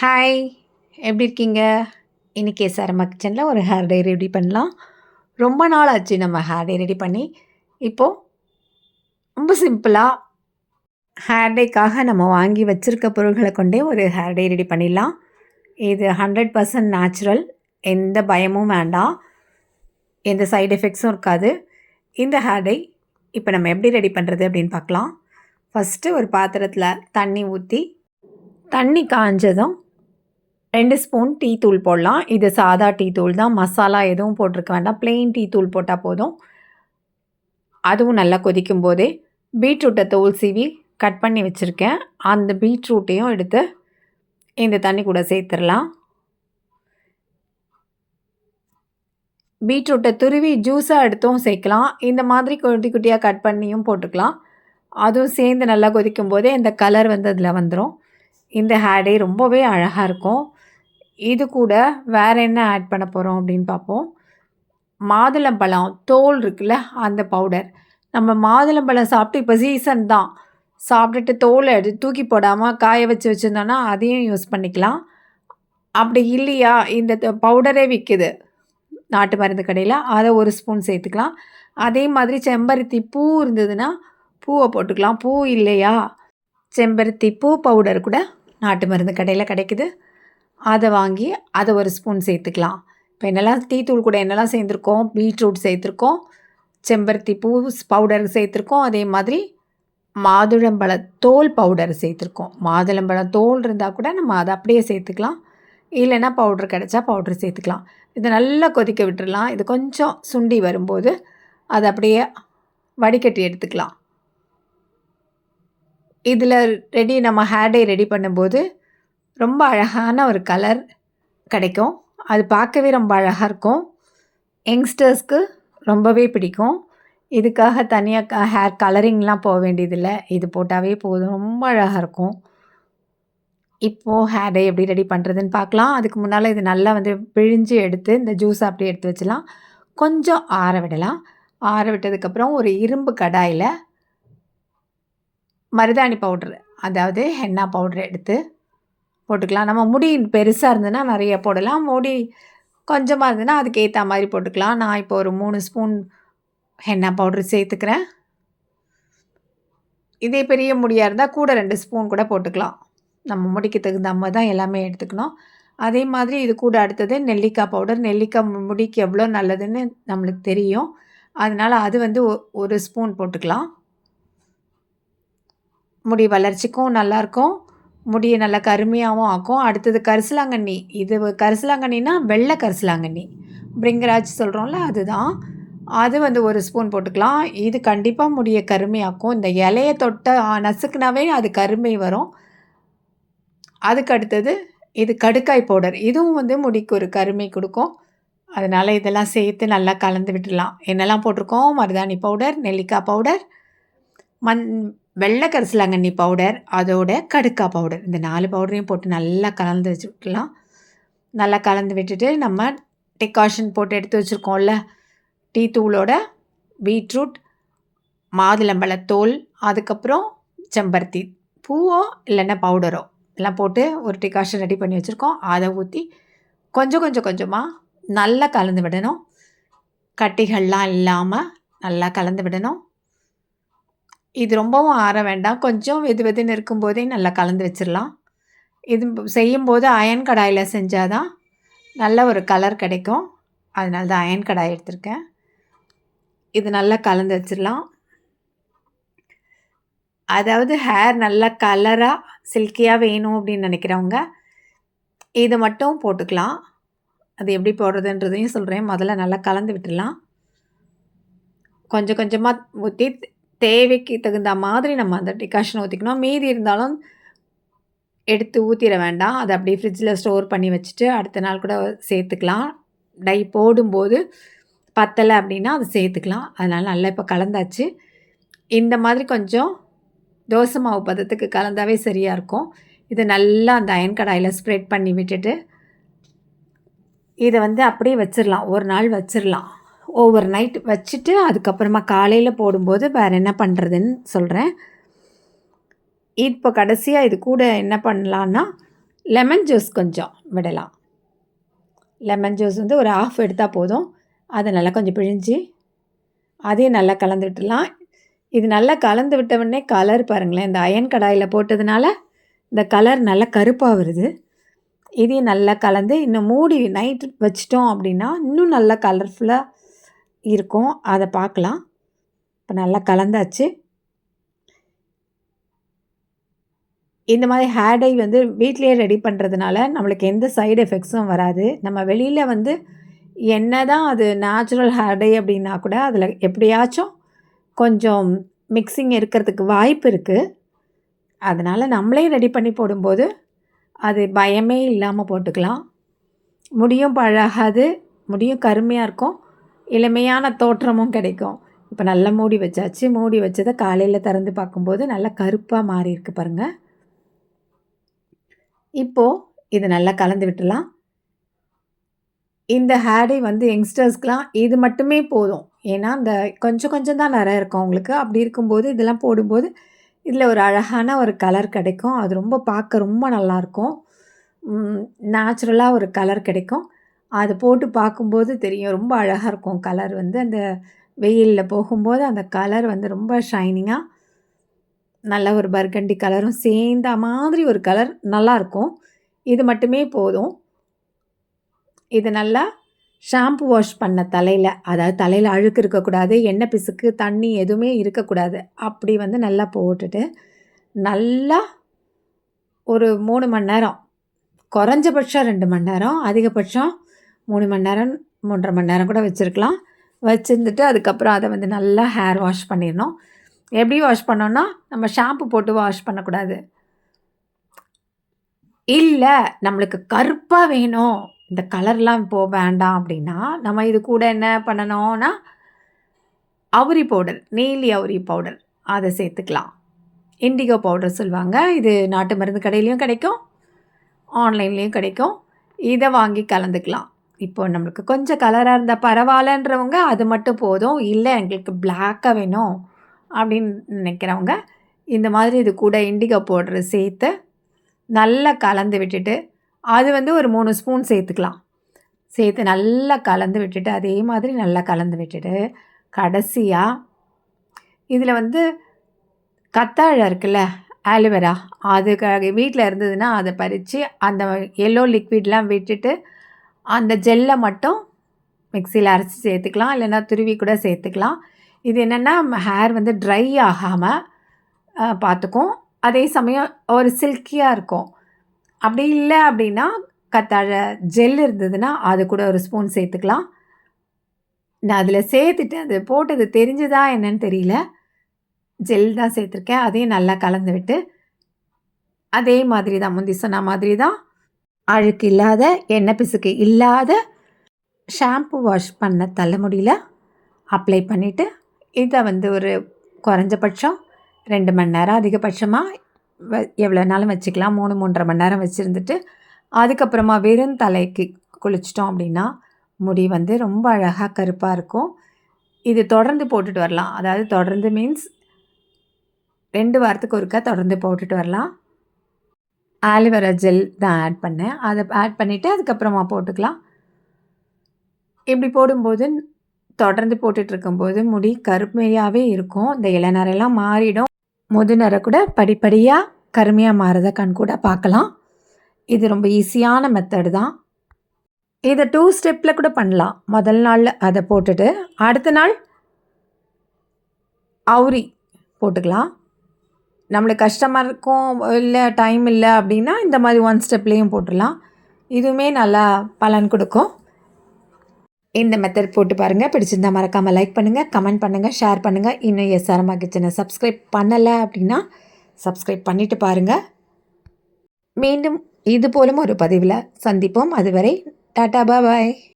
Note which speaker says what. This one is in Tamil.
Speaker 1: ஹாய் எப்படி இருக்கீங்க? இன்றைக்கி எஸ்ஆர்எம் கிச்சனில் ஒரு ஹேர் டே ரெடி பண்ணலாம். ரொம்ப நாள் ஆச்சு நம்ம ஹேர் டே ரெடி பண்ணி. இப்போது ரொம்ப சிம்பிளாக ஹேர் டேக்காக நம்ம வாங்கி வச்சுருக்க பொருள்களை கொண்டே ஒரு ஹேர் டே ரெடி பண்ணிடலாம். இது ஹண்ட்ரட் பர்சன்ட் நேச்சுரல் எந்த பயமும் வேண்டாம். எந்த சைடு எஃபெக்ட்ஸும் இருக்காது. இந்த ஹேர் டே இப்போ நம்ம எப்படி ரெடி பண்ணுறது அப்படின்னு பார்க்கலாம். ஃபஸ்ட்டு ஒரு பாத்திரத்தில் தண்ணி ஊற்றி தண்ணி காஞ்சதும் ரெண்டு ஸ்பூன் டீ தூள் போடலாம். இது சாதா டீ தூள் தான். மசாலா எதுவும் போட்டிருக்க வேண்டாம். பிளெயின் டீ தூள் போட்டால் போதும். அதுவும் நல்லா கொதிக்கும் போதே பீட்ரூட்டை தோல் சீவி கட் பண்ணி வச்சுருக்கேன். அந்த பீட்ரூட்டையும் எடுத்து இந்த தண்ணி கூட சேர்த்துடலாம். பீட்ரூட்டை துருவி ஜூஸாக எடுத்தும் சேர்க்கலாம். இந்த மாதிரி குட்டி குட்டியாக கட் பண்ணியும் போட்டுக்கலாம். அதுவும் சேர்ந்து நல்லா கொதிக்கும் போதே இந்த கலர் வந்து அதில் வந்துடும் இந்த ஹேடே ரொம்பவே அழகாக இருக்கும். இது கூட வேறு என்ன ஆட் பண்ண போகிறோம் அப்படின்னு பார்ப்போம். மாதுளம்பழம் தோல் இருக்குல்ல அந்த பவுடர் நம்ம மாதுளம்பழம் சாப்பிட்டு இப்போ சீசன் தான். சாப்பிட்டுட்டு தோலை எடுத்து தூக்கி போடாமல் காய வச்சு வச்சுருந்தோன்னா அதையும் யூஸ் பண்ணிக்கலாம். அப்படி இல்லையா? இந்த பவுடரே விற்கிது நாட்டு மருந்து கடையில் அதை ஒரு ஸ்பூன் சேர்த்துக்கலாம். அதே மாதிரி செம்பருத்தி பூ இருந்ததுன்னா பூவை போட்டுக்கலாம். பூ இல்லையா? செம்பருத்தி பூ பவுடர் கூட நாட்டு மருந்து கடையில் கிடைக்குது. அதை வாங்கி அதை ஒரு ஸ்பூன் சேர்த்துக்கலாம். இப்போ என்னெல்லாம் டீ தூள் கூட என்னெல்லாம் சேர்த்துருக்கோம்? பீட்ரூட் சேர்த்துருக்கோம். செம்பருத்தி பூ பவுடர் சேர்த்துருக்கோம். அதே மாதிரி மாதுளம்பழ தோல் பவுடர் சேர்த்துருக்கோம். மாதுளம்பழ தோல் இருந்தால் கூட நம்ம அதை அப்படியே சேர்த்துக்கலாம். இல்லைன்னா பவுடர் கிடச்சா பவுட்ரு சேர்த்துக்கலாம். இதை நல்லா கொதிக்க விட்டுடலாம் இது கொஞ்சம் சுண்டி வரும்போது அதை அப்படியே வடிகட்டி எடுத்துக்கலாம். இதில் ரெடி நம்ம ஹேர் டே ரெடி பண்ணும்போது ரொம்ப அழகான ஒரு கலர் கிடைக்கும். அது பார்க்கவே ரொம்ப அழகாக இருக்கும். யங்ஸ்டர்ஸ்க்கு ரொம்பவே பிடிக்கும். இதுக்காக தனியாக ஹேர் கலரிங்லாம் போக வேண்டியதில்லை. இது போட்டாவே போதும். ரொம்ப அழகாக இருக்கும். இப்போது ஹேரை எப்படி ரெடி பண்ணுறதுன்னு பார்க்கலாம். அதுக்கு முன்னால் இது நல்லா வந்து பிழிஞ்சு எடுத்து இந்த ஜூஸை அப்படியே எடுத்து வச்சலாம் கொஞ்சம் ஆற விடலாம். ஆற விட்டதுக்கப்புறம் ஒரு இரும்பு கடாயில் மருதாணி பவுட்ரு அதாவது ஹென்னா பவுட்ரு எடுத்து போட்டுக்கலாம். நம்ம முடி பெருசாக இருந்ததுன்னா நிறைய போடலாம். முடி கொஞ்சமாக இருந்ததுன்னா அதுக்கேற்ற மாதிரி போட்டுக்கலாம். நான் இப்போ ஒரு மூணு ஸ்பூன் ஹென்னா பவுட்ரு சேர்த்துக்கிறேன். இதே பெரிய முடியாக இருந்தால் கூட ரெண்டு ஸ்பூன் கூட போட்டுக்கலாம். நம்ம முடிக்கு தகுந்த மாதிரி தான் எல்லாமே எடுத்துக்கணும். அதே மாதிரி இது கூட அடுத்தது நெல்லிக்காய் பவுடர். நெல்லிக்காய் முடிக்கு எவ்வளோ நல்லதுன்னு நம்மளுக்கு தெரியும். அதனால் அது வந்து ஒரு ஸ்பூன் போட்டுக்கலாம். முடி வளர்ச்சிக்கும் நல்லாயிருக்கும் முடியை நல்லா கருமையாகவும் ஆக்கும். அடுத்தது கரிசலாங்கண்ணி. இது கரிசலாங்கண்ணின்னா வெள்ளை கரிசலாங்கண்ணி. பிரிங்கராஜ் சொல்கிறோம்ல அதுதான். அது வந்து ஒரு ஸ்பூன் போட்டுக்கலாம். இது கண்டிப்பாக முடியை கருமையாக்கும். இந்த இலையை தொட்ட நசுக்குனாவே அது கருமை வரும். அதுக்கு அடுத்தது இது கடுக்காய் பவுடர். இதுவும் வந்து முடிக்கு ஒரு கருமை கொடுக்கும். அதனால் இதெல்லாம் சேர்த்து நல்லா கலந்து விட்டுடலாம். என்னெல்லாம் போட்டிருக்கோம்? மருதாணி பவுடர் நெல்லிக்காய் பவுடர் மண் வெள்ளை கரிசலாங்கண்ணி பவுடர் அதோட கடுக்கா பவுடர் இந்த நாலு பவுடரையும் போட்டு நல்லா கலந்து வச்சு நல்லா கலந்து விட்டுட்டு நம்ம டெக்காஷன் போட்டு எடுத்து வச்சுருக்கோம்ல. டீ தூளோட பீட்ரூட் மாதுளம்பழத்தோல் அதுக்கப்புறம் செம்பருத்தி. பூவோ இல்லைன்னா பவுடரோ எல்லாம் போட்டு ஒரு டிகாஷன் ரெடி பண்ணி வச்சுருக்கோம். அதை ஊற்றி கொஞ்சம் கொஞ்சம் கொஞ்சமாக நல்லா கலந்து விடணும். கட்டிகள்லாம் இல்லாமல் நல்லா கலந்து விடணும். இது ரொம்பவும் ஆற வேண்டாம். கொஞ்சம் வெது வெதுன்னு இருக்கும்போதே நல்லா கலந்து வச்சிடலாம் இது செய்யும்போது அயன் கடாயில் செஞ்சால் தான் நல்ல ஒரு கலர் கிடைக்கும். அதனால தான் அயன் கடாய் எடுத்திருக்கேன். இது நல்லா கலந்து வச்சிடலாம் அதாவது ஹேர் நல்லா கலராக சில்கியாக வேணும் அப்படின்னு நினைக்கிறவங்க இது மட்டும் போட்டுக்கலாம். அது எப்படி போடுறதுன்றதையும் சொல்கிறேன் முதல்ல நல்லா கலந்து விட்டுடலாம் கொஞ்சம் கொஞ்சமாக ஊற்றி தேவைக்கு தகுந்த மாதிரி நம்ம அந்த டிகாஷன் ஊற்றிக்கணும் மீதி இருந்தாலும் எடுத்து ஊற்றிட வேண்டாம். அதை அப்படியே ஃப்ரிட்ஜில் ஸ்டோர் பண்ணி வச்சுட்டு அடுத்த நாள் கூட சேர்த்துக்கலாம். டை போடும்போது பத்தலை அப்படின்னா அதை சேர்த்துக்கலாம். அதனால் நல்லா இப்போ கலந்தாச்சு. இந்த மாதிரி கொஞ்சம் தோசை மாவு பதத்துக்கு கலந்தாவே சரியாக இருக்கும். இதை நல்லா அந்த அயன் கடாயில் ஸ்ப்ரெட் பண்ணி விட்டுட்டு இதை வந்து அப்படியே வச்சிடலாம் ஒரு நாள் வச்சிடலாம் ஓவர் நைட் வச்சுட்டு அதுக்கப்புறமா காலையில் போடும்போது வேறு என்ன பண்ணுறதுன்னு சொல்கிறேன் இப்போ கடைசியாக இது கூட என்ன பண்ணலான்னா லெமன் ஜூஸ் கொஞ்சம் விடலாம். லெமன் ஜூஸ் வந்து ஒரு ஆஃப் எடுத்தால் போதும். அதை நல்லா கொஞ்சம் பிழிஞ்சு அதையும் நல்லா கலந்து விட்டுடலாம் இது நல்லா கலந்து விட்டவுடனே கலர் பாருங்களேன். இந்த அயன் கடாயில் போட்டதுனால இந்த கலர் நல்லா கருப்பாக வருது. இதையும் நல்லா கலந்து இன்னும் மூடி நைட் வச்சிட்டோம் அப்படின்னா இன்னும் நல்லா கலர்ஃபுல்லாக இருக்கும். அதை பார்க்கலாம் இப்போ நல்லா கலந்தாச்சு. இந்த மாதிரி ஹேர் டை வந்து வீட்லேயே ரெடி பண்ணுறதுனால நம்மளுக்கு எந்த சைடு எஃபெக்ட்ஸும் வராது. நம்ம வெளியில் வந்து என்ன தான் அது நேச்சுரல் ஹேர் டை அப்படின்னா கூட அதில் எப்படியாச்சும் கொஞ்சம் மிக்சிங் இருக்கிறதுக்கு வாய்ப்பு இருக்குது அதனால் நம்மளே ரெடி பண்ணி போடும்போது அது பயமே இல்லாமல் போட்டுக்கலாம். முடியும் பழகாது முடியும் கருமையாக இருக்கும். இளமையான தோற்றமும் கிடைக்கும். இப்போ நல்லா மூடி வச்சாச்சு. மூடி வச்சதை காலையில் திறந்து பார்க்கும்போது நல்லா கருப்பாக மாறி இருக்கு பாருங்கள் இப்போது இது நல்லா கலந்து விட்டுலாம். இந்த ஹேடை வந்து யங்ஸ்டர்ஸ்க்கெலாம் இது மட்டுமே போதும். ஏன்னா இந்த கொஞ்சம் கொஞ்சம் தான் நிறைய இருக்கும் அவங்களுக்கு அப்படி இருக்கும்போது இதெல்லாம் போடும்போது இதில் ஒரு அழகான ஒரு கலர் கிடைக்கும். அது ரொம்ப பார்க்க ரொம்ப நல்லாயிருக்கும் நேச்சுரலாக ஒரு கலர் கிடைக்கும். அது போட்டு பார்க்கும்போது தெரியும். ரொம்ப அழகாக இருக்கும். கலர் வந்து அந்த வெயிலில் போகும்போது அந்த கலர் வந்து ரொம்ப ஷைனிங்காக நல்ல ஒரு பர்கண்டி கலரும் சேர்ந்த மாதிரி ஒரு கலர் நல்லாயிருக்கும் இது மட்டுமே போதும். இது நல்லா ஷாம்பு வாஷ் பண்ண தலையில் அதாவது தலையில் அழுக்கு இருக்கக்கூடாது எண்ணெய் பிசுக்கு தண்ணி எதுவுமே இருக்கக்கூடாது. அப்படி வந்து நல்லா போட்டுட்டு நல்லா ஒரு மூணு மணி நேரம் குறைஞ்சபட்சம் ரெண்டு மணி நேரம் அதிகபட்சம் மூணு மணி நேரம் மூன்றரை மணி நேரம் கூட வச்சுருக்கலாம். வச்சுருந்துட்டு அதுக்கப்புறம் அதை வந்து நல்லா ஹேர் வாஷ் பண்ணிடணும். எப்படி வாஷ் பண்ணோன்னா நம்ம ஷாம்பு போட்டு வாஷ் பண்ணக்கூடாது. இல்லை நம்மளுக்கு கருப்பாக வேணும். இந்த கலர்லாம் இப்போது வேண்டாம் அப்படின்னா நம்ம இது கூட என்ன பண்ணணும்னா அவுரி பவுடர் நீலி அவுரி பவுடர் அதை சேர்த்துக்கலாம். இண்டிகோ பவுடர் சொல்லுவாங்க. இது நாட்டு மருந்து கடையிலையும் கிடைக்கும் ஆன்லைன்லேயும் கிடைக்கும். இதை வாங்கி கலந்துக்கலாம். இப்போ நம்மளுக்கு கொஞ்சம் கலராக இருந்தால் பரவாயில்லன்றவங்க அது மட்டும் போதும். இல்லை எங்களுக்கு பிளாக்காக வேணும் அப்படின்னு நினைக்கிறவங்க இந்த மாதிரி இது கூட இண்டிகா பவுட்ரு சேர்த்து நல்லா கலந்து விட்டுட்டு அது வந்து ஒரு மூணு ஸ்பூன் சேர்த்துக்கலாம். சேர்த்து நல்லா கலந்து விட்டுட்டு அதே மாதிரி நல்லா கலந்து விட்டுட்டு கடைசியாக இதில் வந்து கத்தாழை இருக்குல்ல ஆலுவேரா அதுக்காக வீட்டில் இருந்ததுன்னா அதை பறித்து அந்த எல்லோ லிக்விட்லாம் விட்டுட்டு அந்த ஜெல்லை மட்டும் மிக்சியில் அரைச்சி சேர்த்துக்கலாம் இல்லைன்னா துருவி கூட சேர்த்துக்கலாம். இது என்னென்னா ஹேர் வந்து ட்ரை ஆகாமல் பார்த்துக்கும் அதே சமயம் ஒரு சில்கியாக இருக்கும். அப்படி இல்லை அப்படின்னா கத்தாழ ஜெல் இருந்ததுன்னா அது கூட ஒரு ஸ்பூன் சேர்த்துக்கலாம். நான் அதில் சேர்த்துட்டு அது போட்டது தெரிஞ்சுதா என்னன்னு தெரியல. ஜெல் தான் சேர்த்துருக்கேன். அதையும் நல்லா கலந்து விட்டு அதே மாதிரி தான் முந்தி சொன்ன மாதிரி தான் அழுக்கு இல்லாத எண்ணெய் பிசுக்கு இல்லாத ஷாம்பு வாஷ் பண்ண தலைமுடியில் அப்ளை பண்ணிவிட்டு இதை வந்து ஒரு குறைஞ்சபட்சம் ரெண்டு மணி நேரம் அதிகபட்சமாக வ எவ்வளோ நாளும் வச்சுக்கலாம். மூணு மூன்றரை மணி நேரம் வச்சுருந்துட்டு அதுக்கப்புறமா வெறும் தலைக்கு குளிச்சிட்டோம் அப்படின்னா முடி வந்து ரொம்ப அழகாக கருப்பாக இருக்கும். இது தொடர்ந்து போட்டுட்டு வரலாம். அதாவது தொடர்ந்து மீன்ஸ் ரெண்டு வாரத்துக்கு ஒருக்கா தொடர்ந்து போட்டுட்டு வரலாம். ஆலிவரா ஜெல் தான் ஆட் பண்ணேன். அதை ஆட் பண்ணிவிட்டு அதுக்கப்புறமா போட்டுக்கலாம். இப்படி போடும்போது தொடர்ந்து போட்டுட்ருக்கும்போது முடி கருமையாகவே இருக்கும். இந்த இளநரெல்லாம் மாறிடும். முதுநரை கூட படிப்படியாக கருமையாக மாறதை கண் கூட பார்க்கலாம். இது ரொம்ப ஈஸியான மெத்தடு தான். இதை டூ ஸ்டெப்பில் கூட பண்ணலாம். முதல் நாளில் அதை போட்டுட்டு அடுத்த நாள் அவுரி போட்டுக்கலாம். நம்மளுக்கு கஷ்டமாக இருக்கும் இல்லை டைம் இல்லை அப்படின்னா இந்த மாதிரி ஒன் ஸ்டெப்லேயும் போட்டுடலாம். இதுவுமே நல்லா பலன் கொடுக்கும். இந்த மெத்தட் போட்டு பாருங்கள் பிடிச்சிருந்தா மறக்காமல் லைக் பண்ணுங்கள் கமெண்ட் பண்ணுங்கள் ஷேர் பண்ணுங்கள் இன்னும் எஸ்ஆர்மா கிச்சனை சப்ஸ்கிரைப் பண்ணலை அப்படின்னா சப்ஸ்கிரைப் பண்ணிவிட்டு பாருங்கள் மீண்டும் இது போலும் ஒரு பதிவில் சந்திப்போம். அதுவரை டாட்டா பாய்